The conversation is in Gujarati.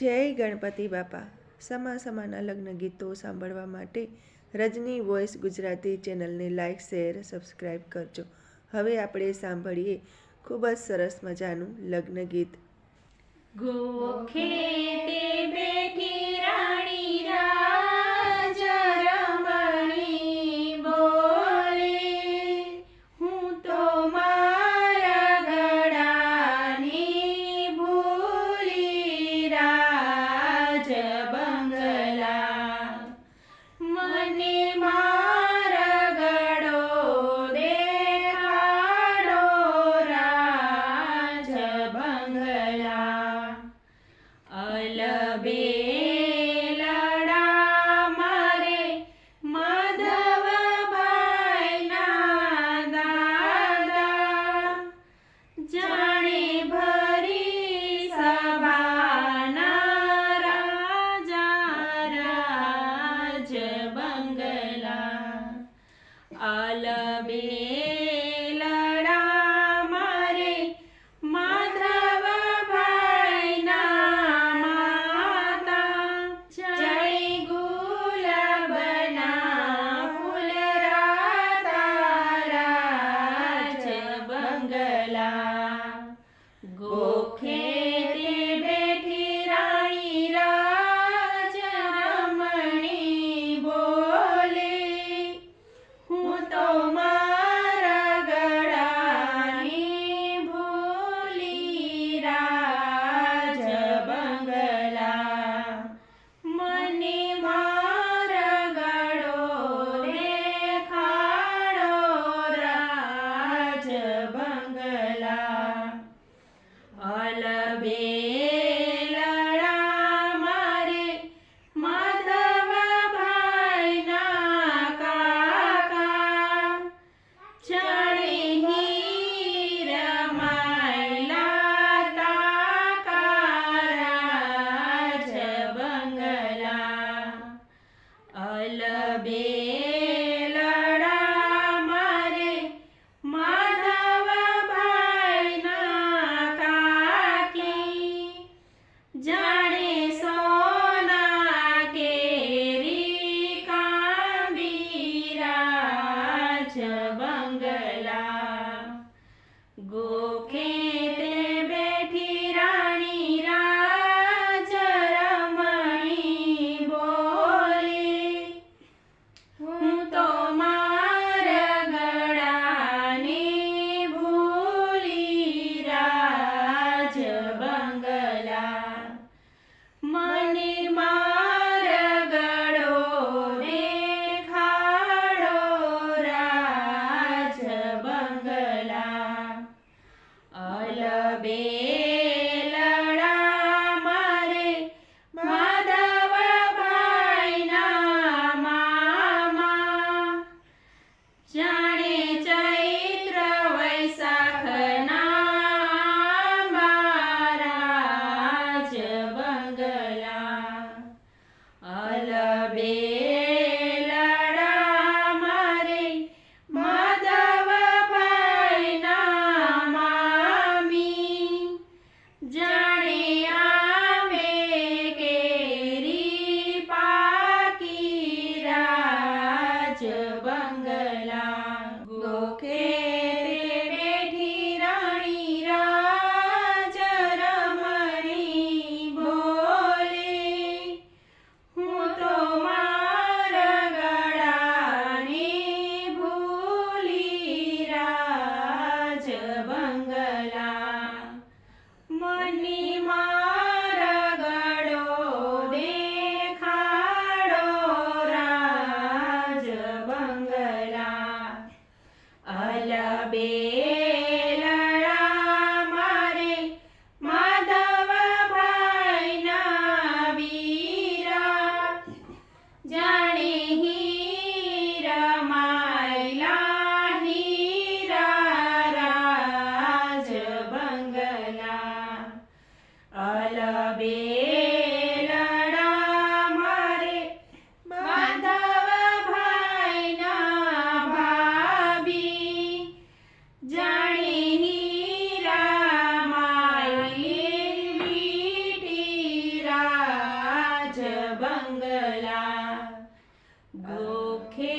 જય ગણપતિ બાપા. સમા સમાના લગ્ન ગીતો સાંભળવા માટે રજની વોઇસ ગુજરાતી ચેનલને લાઇક શેર સબસ્ક્રાઈબ કરજો. હવે આપણે સાંભળીએ ખૂબ જ સરસ મજાનું લગ્ન ગીત. ગોખે તે બેઠી રાણી Good. बंगला गोखे